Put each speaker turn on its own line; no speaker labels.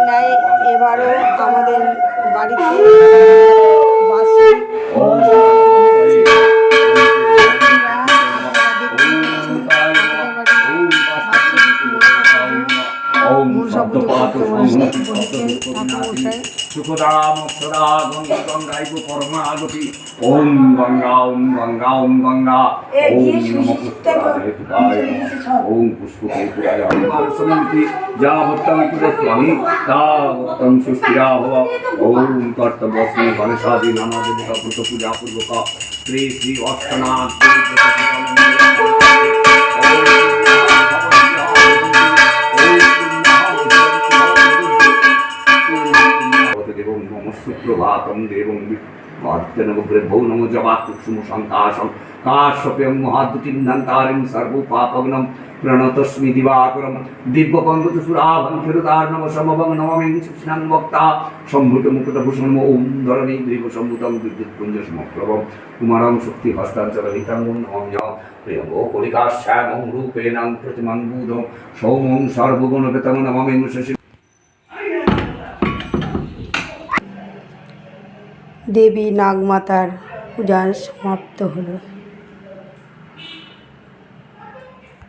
ন্যায় এবারও আমাদের বাড়িতে
ওম গঙ্গা ওম গঙ্গা ওম গঙ্গা। ওম নমঃ ওম পুষ্পকেতুরায় সমিতি যাবত্তম কুলস্বামী তাবত্তম সুস্থিরা ভব। ওম কর্তব্যস্মি গণেশাদি নানা দেবতা ব্রত পূজা পূর্বক। শ্রী শ্রী অষ্টনাথ সুপ্রভাতম দেবং ভৌ নম জবাত কুসুম সন্তাসম কাশ্যপ্যং মহাদ্যুতিন্নন্তারিং সর্বপাপগ্নম প্রণতস্মি দিবাকরম দিব্যপঙ্গত সুরাভঙ্কিরতার নম সমবং নমমিং শিষ্ণাং বক্তা সম্ভূত মুকুট ভূষণ ওম ধরণী গ্রীব সম্ভূতম বিদ্যুৎ পুঞ্জ সমপ্রভম কুমারং শক্তি হস্তাঞ্চল হিতাঙ্গম নমম্য প্রিয়ঙ্গ কলিকাশ্যামং রূপেণাং প্রতিমাং বুধম সৌমং সর্বগুণবেতং নমমিং শশী
দেবী নাগমাতার পূজা সমাপ্ত হলো।